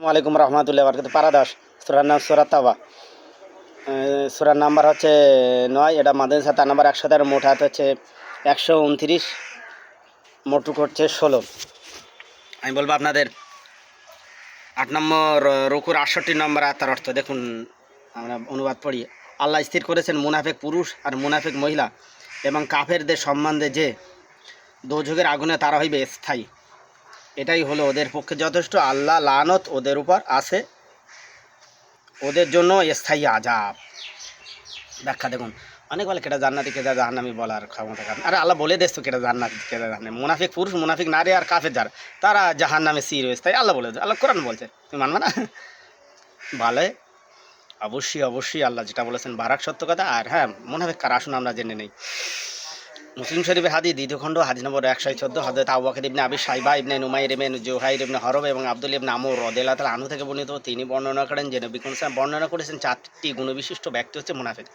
আসসালামু আলাইকুম রহমতুল্লাহ বরকত পারাদাস, সুরার নাম সুরাত তাবা সুরার নাম্বার হচ্ছে নয়, এটা মাদ্রাসা, তার নাম্বার একশো তেরো, মোট হাত হচ্ছে একশো উনত্রিশ মোটুক হচ্ছে ষোলো। আমি বলব আপনাদের, আট নম্বর, রুকুর আটষট্টি নম্বর তার অর্থ, দেখুন, আমরা অনুবাদ পড়ি। আল্লাহ স্থির করেছেন মুনাফেক পুরুষ আর মুনাফেক মহিলা এবং কাফেরদের সম্বন্ধে যে দোযোগের আগুনে তারা হইবে, স্থায়ী। এটাই হলো ওদের পক্ষে যথেষ্ট। আল্লাহ লানত ওদের উপর আছে। ওদের জন্য স্থায়ী আজাব ব্যাখ্যা দেখুন। অনেক বলে কেটা জান্নাতি কেটা জাহান্নামি বলার ক্ষমতা কারণ আরে আল্লাহ বলে দেশ তো কেটা জান্নাতি কেটা জাহান্নামি। মুনাফিক পুরুষ, মুনাফিক নারী আর কাফের যার, তারা জাহান্নামে সির হয়েছে। তাই আল্লাহ বলে। আল্লাহ কোরআন বলছে। তুমি মানবে না? ভালো অবশ্যই অবশ্যই আল্লাহ যেটা বলেছেন, বারাক সত্য কথা। আর হ্যাঁ মুনাফিক কার? আসুন, আমরা জেনে নেই। মুসলিম শরীফে হাদি দ্বিতীয় খণ্ড হাদি নম্বর একশো চোদ্দ হজরত আবু বকর ইবনে আবি সাইবা ইবনে নুমাইর ইবনে জোহাইর ইবনে হরব এবং আব্দুল ইবনে আমর রদেলা তালা আনু থেকে বর্ণিত, তিনি বর্ণনা করেন যে নবী বর্ণনা করেছেন চারটি গুণবিশিষ্ট ব্যক্তি হচ্ছে মুনাফিক।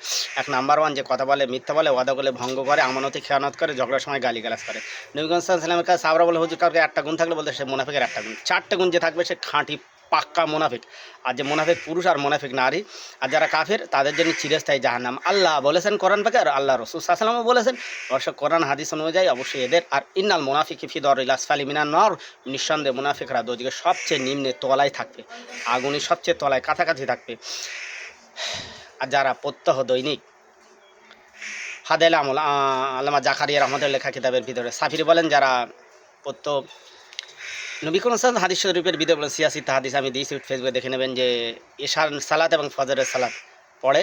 এক নাম্বার ওয়ান যে কথা বলে, মিথ্যা বলে, ওয়াদা বলে ভঙ্গ করে, আমানতে খেয়ানত করে, ঝগড়ার সময় গালি গালাজ করে। নবী সাল্লামের কাছে সাবরা বলে, হুজুর কাউকে একটা গুণ থাকলে বলতে সে মুনাফিকের একটা গুণ। চারটে গুণ যে থাকবে সে খাঁটি পাক্কা মুনাফিক। আর যে মুনাফিক পুরুষ আর মুনাফিক নারী, আর যারা কাফের, তাদের জন্য চিরস্থায়ী জাহান্নাম। আল্লাহ বলেছেন কোরআন পাকে আর আল্লাহ রসুল সাল্লামও বলেছেন অবশ্য কোরআন হাদিস অনুযায়ী অবশ্যই এদের, আর ইন্নাল মুনাফিক ফিদর ইলাসফালি মিনার নর, নিঃসন্দেহে মুনাফিকরা দোদিকে সবচেয়ে নিম্নে তলায় থাকবে আগুনি সবচেয়ে তলায় কাছাকাছি থাকবে। আর যারা প্রত্যহ দৈনিক, হাদেল আমল আল্লামা জাকারিয়া রহমতের লেখা কিতাবের ভিতরে, সাফির বলেন যারা প্রত্যহ নবী কোন হাদিস শরীফের বিদে বলেন, সিয়াসি হাদিস আমি দিয়েছি, ফেসবুকে দেখে নেবেন যে এশার সালাত এবং ফজরের সালাত পড়ে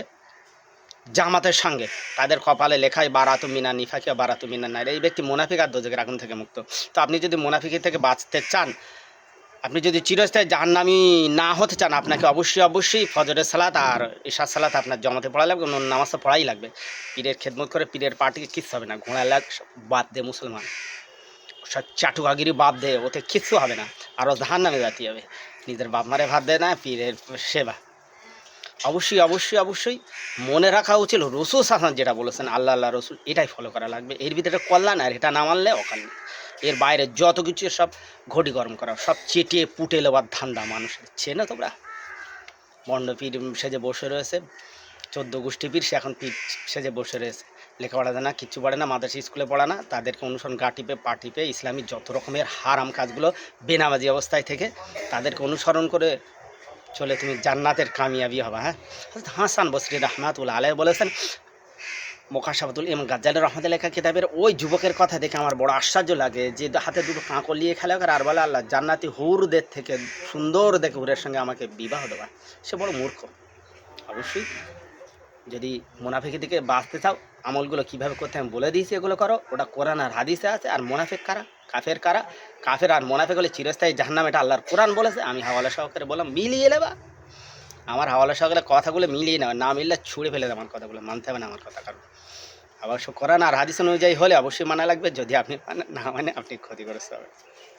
জামাতের সঙ্গে। তাদের কপালে লেখায়, বারাতু মিনা নিফাকিয়া বারাতু মিনা নাই এই ব্যক্তি মোনাফিক আর দোজকের আগুন থেকে মুক্ত। তো আপনি যদি মোনাফিকি থেকে বাঁচতে চান, আপনি যদি চিরস্থায়ী জাহান্নামি না হতে চান, আপনাকে অবশ্যই অবশ্যই ফজরের সালাত আর ঈশার সালাত আপনার জমাতে পড়া লাগবে, অন্য নামাজ তো পড়াই লাগবে। পীরের খেদমত করে, পীরের পার্টিকে কিচ্ছু হবে না, ঘোড়া লাগ বাদ দে মুসলমান। সব চাটুকাগিরি বাপ দে, ওতে কিচ্ছু হবে না। আরও ধান নামে জাতি হবে। নিজের বাপ মারে ভাত দেয় না, পীরের সেবা। অবশ্যই অবশ্যই অবশ্যই মনে রাখা উচিত, রসুল হাসান যেটা বলেছেন, আল্লাহ আল্লাহ, রসুল, এটাই ফলো করা লাগবে। এর ভিতরে কল্যাণ আর এটা না মানলে ওখানে এর বাইরে যত কিছু সব ঘটি গরম করা, সব চেটিয়ে পুটে নেওয়ার ধান্দা মানুষের। চেনে তোমরা? মণ্ড পীর সেজে বসে রয়েছে। চোদ্দ গোষ্ঠী পীর, সে এখন পীর সেজে বসে রয়েছে। লেখাপড়া জানে কিচ্ছু পড়ে না, মাদ্রাসা স্কুলে পড়া না, তাদেরকে অনুসরণ গা টিপে, পা টিপে ইসলামী যত রকমের হারাম কাজগুলো বেনামাজি অবস্থায় থেকে তাদেরকে অনুসরণ করে চলে তুমি জান্নাতের কামিয়াবি হবা হ্যাঁ? হাসান বসরি রহমাতুল্লাহ আলাই বলেছেন মোকাশাবাতুল এম গাজ্জাল রহমত লেখা কিতাবের ওই যুবকের কথা দেখে আমার বড় আশ্চর্য লাগে যে হাতে দুটো কাঁকো নিয়ে খেলা করে আর বলে, আল্লাহ, জান্নাতি হুরদের থেকে সুন্দর দেখে হুরের সঙ্গে আমাকে বিবাহ দেওয়া সে বড় মূর্খ। অবশ্যই যদি মুনাফিকের দিকে বাঁচতে চাও, আমলগুলো কীভাবে করতে আমি বলে দিয়েছি, এগুলো করো। ওটা কোরআন আর হাদিসে আছে, আর মোনাফেক কারা? কাফের কারা? কাফের আর মোনাফেক হলে চিরস্থায়ী জাহান্নাম, এটা আল্লাহর কোরআন বলেছে, আমি হাওয়ালা সহকারে বললাম, মিলিয়ে নেবা। আমার হাওয়ালা সহকারে কথাগুলো মিলিয়ে নেবে, না মিললে ছুঁড়ে ফেলে দেবে আমার কথাগুলো, মানতে হবে না আমার কথা কারণ। অবশ্য কোরআন আর হাদিস অনুযায়ী হলে অবশ্যই মানা লাগবে, যদি আপনি না মানে আপনি ক্ষতিগ্রস্ত হবে